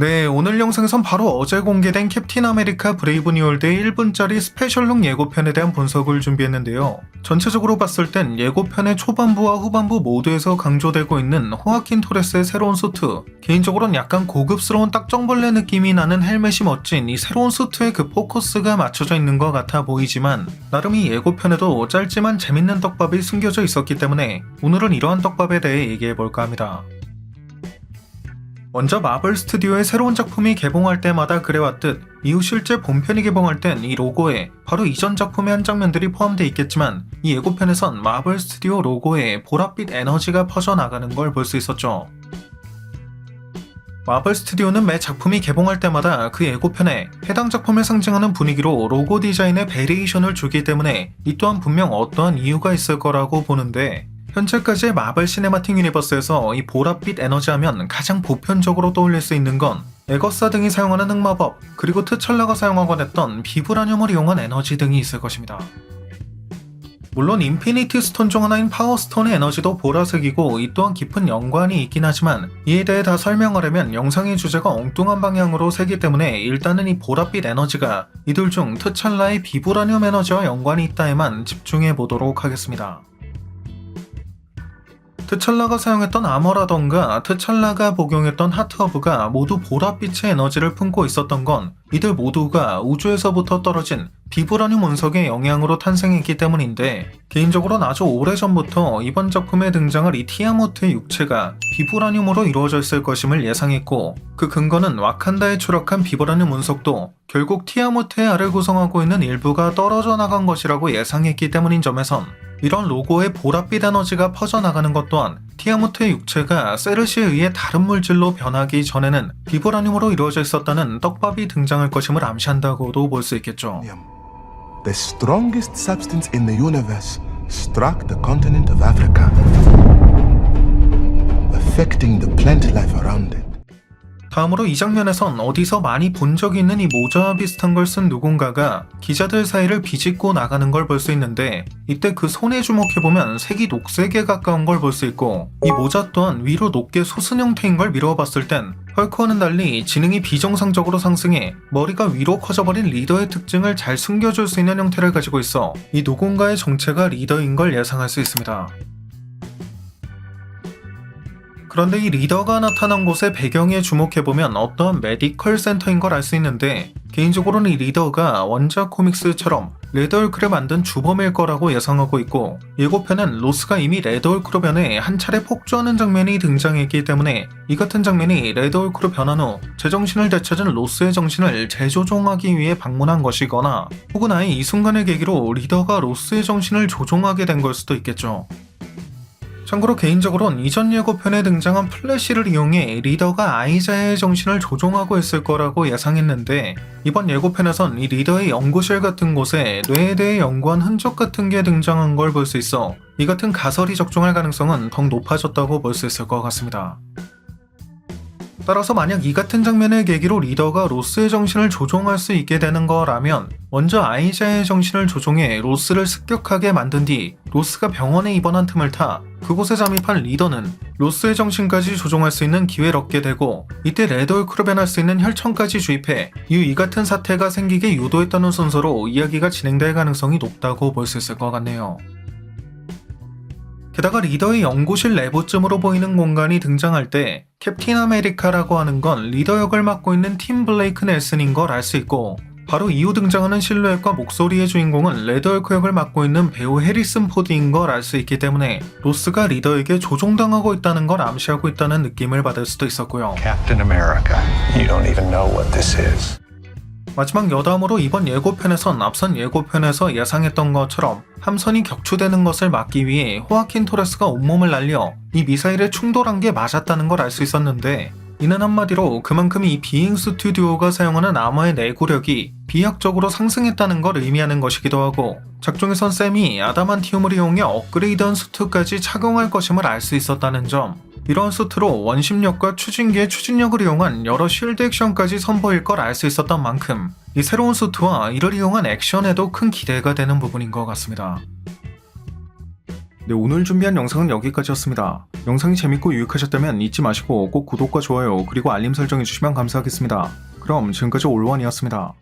네, 오늘 영상에선 바로 어제 공개된 캡틴 아메리카 브레이브 뉴월드의 1분짜리 스페셜룩 예고편에 대한 분석을 준비했는데요. 전체적으로 봤을 땐 예고편의 초반부와 후반부 모두에서 강조되고 있는 호아킨 토레스의 새로운 수트, 개인적으로는 약간 고급스러운 딱정벌레 느낌이 나는 헬멧이 멋진 이 새로운 수트에 그 포커스가 맞춰져 있는 것 같아 보이지만 나름 이 예고편에도 짧지만 재밌는 떡밥이 숨겨져 있었기 때문에 오늘은 이러한 떡밥에 대해 얘기해볼까 합니다. 먼저 마블 스튜디오의 새로운 작품이 개봉할 때마다 그래왔듯 이후 실제 본편이 개봉할 땐 이 로고에 바로 이전 작품의 한 장면들이 포함되어 있겠지만 이 예고편에선 마블 스튜디오 로고에 보랏빛 에너지가 퍼져나가는 걸 볼 수 있었죠. 마블 스튜디오는 매 작품이 개봉할 때마다 그 예고편에 해당 작품을 상징하는 분위기로 로고 디자인에 베리에이션을 주기 때문에 이 또한 분명 어떠한 이유가 있을 거라고 보는데 현재까지의 마블 시네마틱 유니버스에서 이 보랏빛 에너지 하면 가장 보편적으로 떠올릴 수 있는 건 에거사 등이 사용하는 흑마법, 그리고 트찰라가 사용하곤 했던 비브라늄을 이용한 에너지 등이 있을 것입니다. 물론 인피니티 스톤 중 하나인 파워스톤의 에너지도 보라색이고 이 또한 깊은 연관이 있긴 하지만 이에 대해 다 설명하려면 영상의 주제가 엉뚱한 방향으로 새기 때문에 일단은 이 보랏빛 에너지가 이들 중 트찰라의 비브라늄 에너지와 연관이 있다에만 집중해 보도록 하겠습니다. 트찰라가 사용했던 아머라던가 트찰라가 복용했던 하트허브가 모두 보랏빛의 에너지를 품고 있었던 건 이들 모두가 우주에서부터 떨어진 비브라늄 운석의 영향으로 탄생했기 때문인데 개인적으로는 아주 오래전부터 이번 작품에 등장할 이 티아모트의 육체가 비브라늄으로 이루어져 있을 것임을 예상했고 그 근거는 와칸다에 추락한 비브라늄 운석도 결국 티아모트의 알을 구성하고 있는 일부가 떨어져 나간 것이라고 예상했기 때문인 점에선 이런 로고의 보랏빛 에너지가 퍼져나가는 것 또한 티아모트의 육체가 세르시에 의해 다른 물질로 변하기 전에는 비브라늄으로 이루어져 있었다는 떡밥이 등장할 것임을 암시한다고도 볼 수 있겠죠. The strongest substance in the universe struck the continent of Africa, affecting the plant life around it. 다음으로 이 장면에선 어디서 많이 본 적이 있는 이 모자와 비슷한 걸 쓴 누군가가 기자들 사이를 비집고 나가는 걸 볼 수 있는데 이때 그 손에 주목해보면 색이 녹색에 가까운 걸 볼 수 있고 이 모자 또한 위로 높게 솟은 형태인 걸 미뤄 봤을 땐 헐크와는 달리 지능이 비정상적으로 상승해 머리가 위로 커져버린 리더의 특징을 잘 숨겨줄 수 있는 형태를 가지고 있어 이 누군가의 정체가 리더인 걸 예상할 수 있습니다. 그런데 이 리더가 나타난 곳의 배경에 주목해보면 어떤 메디컬 센터인 걸 알 수 있는데 개인적으로는 이 리더가 원작 코믹스처럼 레드얼크를 만든 주범일 거라고 예상하고 있고 예고편은 로스가 이미 레드얼크로 변해 한 차례 폭주하는 장면이 등장했기 때문에 이 같은 장면이 레드얼크로 변한 후 제정신을 되찾은 로스의 정신을 재조종하기 위해 방문한 것이거나 혹은 아예 이 순간을 계기로 리더가 로스의 정신을 조종하게 된 걸 수도 있겠죠. 참고로 개인적으론 이전 예고편에 등장한 플래시를 이용해 리더가 아이자의 정신을 조종하고 있을 거라고 예상했는데 이번 예고편에선 이 리더의 연구실 같은 곳에 뇌에 대해 연구한 흔적 같은 게 등장한 걸 볼 수 있어 이 같은 가설이 적중할 가능성은 더욱 높아졌다고 볼 수 있을 것 같습니다. 따라서 만약 이 같은 장면을 계기로 리더가 로스의 정신을 조종할 수 있게 되는 거라면 먼저 아이자의 정신을 조종해 로스를 습격하게 만든 뒤 로스가 병원에 입원한 틈을 타 그곳에 잠입한 리더는 로스의 정신까지 조종할 수 있는 기회를 얻게 되고 이때 레드올크로 변할 수 있는 혈청까지 주입해 이후 이 같은 사태가 생기게 유도했다는 순서로 이야기가 진행될 가능성이 높다고 볼 수 있을 것 같네요. 게다가 리더의 연구실 내부쯤으로 보이는 공간이 등장할 때 캡틴 아메리카라고 하는 건 리더 역을 맡고 있는 팀 블레이크 넬슨인 걸 알 수 있고 바로 이후 등장하는 실루엣과 목소리의 주인공은 레드얼크 역을 맡고 있는 배우 해리슨 포드인 걸 알 수 있기 때문에 로스가 리더에게 조종당하고 있다는 걸 암시하고 있다는 느낌을 받을 수도 있었고요. Captain. You don't even know what this is. 마지막 여담으로 이번 예고편에선 앞선 예고편에서 예상했던 것처럼 함선이 격추되는 것을 막기 위해 호아킨 토레스가 온몸을 날려 이 미사일에 충돌한 게 맞았다는 걸 알 수 있었는데 이는 한마디로 그만큼 이 비잉 스튜디오가 사용하는 아머의 내구력이 비약적으로 상승했다는 걸 의미하는 것이기도 하고 작중에선 샘이 아다만티움을 이용해 업그레이드한 수트까지 착용할 것임을 알 수 있었다는 점 이런 수트로 원심력과 추진기의 추진력을 이용한 여러 쉴드 액션까지 선보일 걸 알 수 있었던 만큼 이 새로운 수트와 이를 이용한 액션에도 큰 기대가 되는 부분인 것 같습니다. 네, 오늘 준비한 영상은 여기까지였습니다. 영상이 재밌고 유익하셨다면 잊지 마시고 꼭 구독과 좋아요 그리고 알림 설정해주시면 감사하겠습니다. 그럼 지금까지 올원이었습니다.